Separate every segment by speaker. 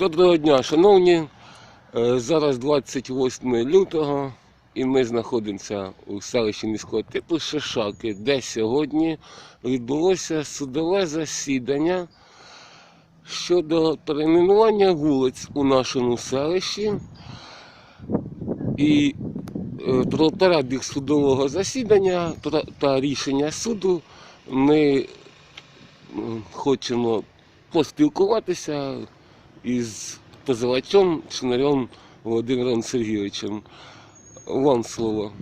Speaker 1: Доброго дня, шановні. Е, Зараз 28 лютого і ми знаходимося у селищі міського типу Шишаки, де сьогодні відбулося судове засідання щодо перейменування вулиць у нашому селищі. І е, про перебіг судового засідання та- та рішення суду ми хочемо поспілкуватися із позивачем Чинарем Володимиром Сергійовичем. Вам слово.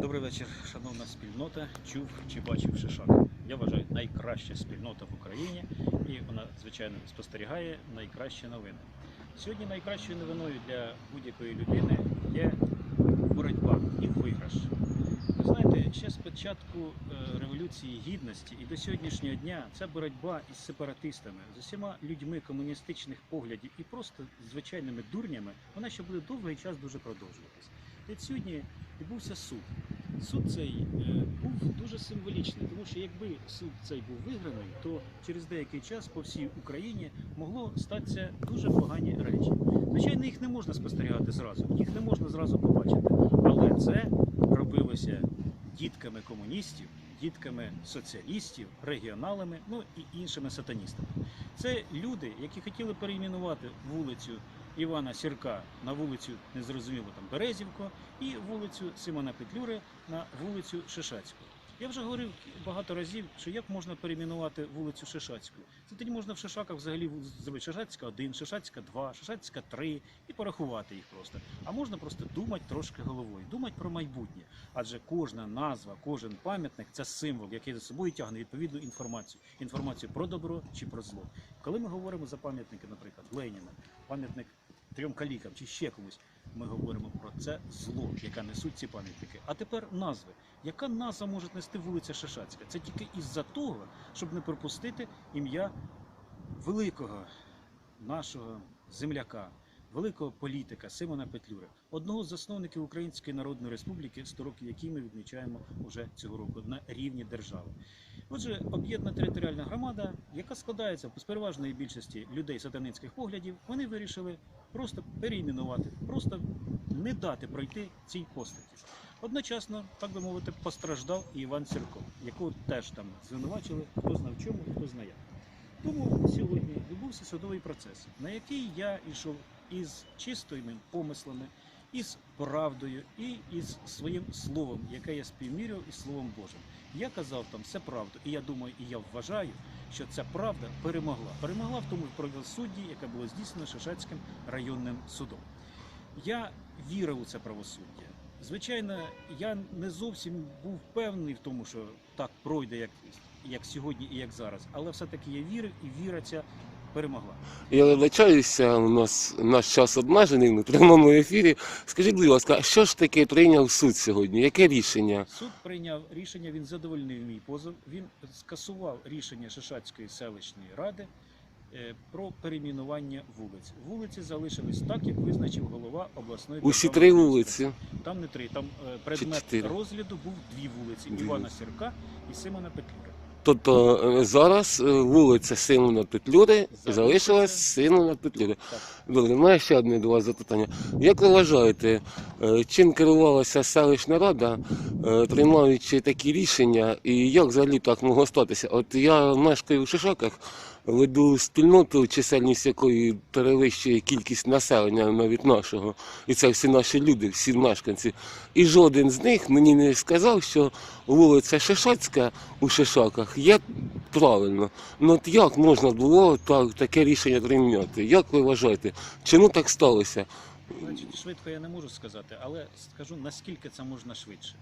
Speaker 2: Добрий вечір, шановна спільнота. Чув чи бачив Шишак. Я вважаю найкраща спільнота в Україні, і вона, звичайно, спостерігає найкращі новини. Сьогодні найкращою новиною для будь-якої людини є боротьба і виграш. Ви знаєте, ще з початку е, Революції Гідності і до сьогоднішнього дня ця боротьба із сепаратистами, з усіма людьми комуністичних поглядів і просто звичайними дурнями, вона ще буде довгий час дуже продовжуватись. От сьогодні відбувся суд. Суд цей е, був дуже символічний, тому що якби суд цей був виграний, то через деякий час по всій Україні могло статися дуже погані речі. Звичайно, їх не можна спостерігати зразу, їх не можна зразу побачити. Але це робилося дітками комуністів, дітками соціалістів, регіоналами, ну і іншими сатаністами. Це люди, які хотіли перейменувати вулицю Івана Сірка на вулицю незрозуміло там Березівко і вулицю Симона Петлюри на вулицю Шишацьку. Я вже говорив багато разів, що як можна перейменувати вулицю Шишацьку. Це тоді можна в Шишаках взагалі зробити Шишацька 1, Шишацька 2, Шишацька 3 і порахувати їх просто. А можна просто думати трошки головою, думати про майбутнє. Адже кожна назва, кожен пам'ятник це символ, який за собою тягне відповідну інформацію. Інформацію про добро чи про зло. Коли ми говоримо за пам'ятники, наприклад, Леніна, пам'ятник трьом калікам чи ще комусь, ми говоримо про це зло, яке несуть ці пам'ятники. А тепер назви. Яка назва може нести вулиця Шишацька? Це тільки із-за того, щоб не пропустити ім'я великого нашого земляка, великого політика Симона Петлюри, одного з засновників Української Народної Республіки, 100 років який ми відмічаємо уже цього року на рівні держави. Отже, об'єднана територіальна громада, яка складається з переважної більшості людей сатанинських поглядів, вони вирішили просто перейменувати, просто не дати пройти цій постаті. Одночасно, так би мовити, постраждав і Іван Сірко, якого теж там звинувачили, хто знав чому, хто знає. Тому сьогодні відбувся судовий процес, на який я йшов із чистими помислами, із правдою і із своїм словом, яке я співмірював із Словом Божим. Я казав там все правду, і я думаю, і я вважаю, що ця правда перемогла. Перемогла в тому правосудді, яке було здійснено Шишацьким районним судом. Я вірив у це правосуддя. Звичайно, я не зовсім був впевнений в тому, що так пройде, як, як сьогодні і як зараз. Але все-таки я вірив, і віра ця перемогла.
Speaker 1: Я вибачаюся, у нас наш час обмежений на прямому ефірі. Скажіть, будь ласка, що ж таке прийняв суд сьогодні? Яке рішення?
Speaker 2: Суд прийняв рішення, він задовольнив мій позов. Він скасував рішення Шишацької селищної ради е, про перейменування вулиць. Вулиці залишились так, як визначив голова обласної
Speaker 1: Усі три вулиці.
Speaker 2: Там не три, там е, предмет розгляду був дві вулиці: Івана. Сірка і Симона Петлюра.
Speaker 1: Тобто е, зараз е, вулиця Симона Петлюри залишилась Симона Петлюри. Добре, маю ще одне до вас запитання. Як ви вважаєте, е, чим керувалася селищна рада, приймаючи такі рішення, і як взагалі так могло статися? От я мешкаю в Шишаках, веду спільноту, чисельність якої перевищує кількість населення навіть нашого, і це всі наші люди, всі мешканці. І жоден з них мені не сказав, що вулиця Шишацька у Шишаках є правильно. Ну от як можна було так, таке рішення прийняти? Як ви вважаєте, чому так сталося?
Speaker 2: Швидко я не можу сказати, але скажу наскільки це можна швидше.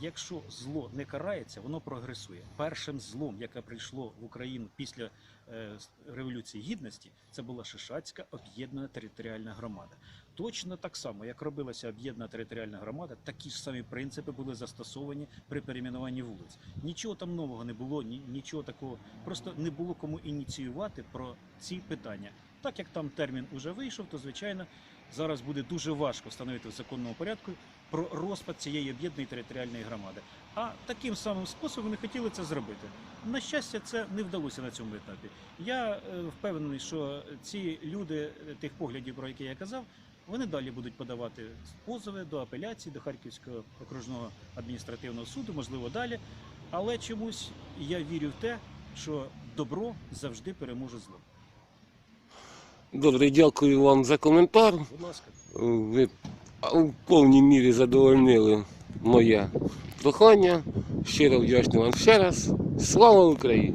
Speaker 2: Якщо зло не карається, воно прогресує. Першим злом, яке прийшло в Україну після е, Революції Гідності, це була Шишацька об'єднана територіальна громада. Точно так само, як робилася об'єднана територіальна громада, такі ж самі принципи були застосовані при перейменуванні вулиць. Нічого там нового не було, ні, нічого такого. Просто не було кому ініціювати про ці питання. Так як там термін уже вийшов, то звичайно зараз буде дуже важко встановити в законному порядку про розпад цієї об'єднаної територіальної громади. А таким самим способом вони хотіли це зробити. На щастя, це не вдалося на цьому етапі. Я е, впевнений, що ці люди е, тих поглядів, про які я казав, вони далі будуть подавати позови до апеляції, до Харківського окружного адміністративного суду, можливо, далі. Але чомусь я вірю в те, що добро завжди переможе зло.
Speaker 1: Добре, дякую вам за коментар. Ви в повній мірі задовольнили моє прохання. Щиро вдячний вам ще раз. Слава Україні!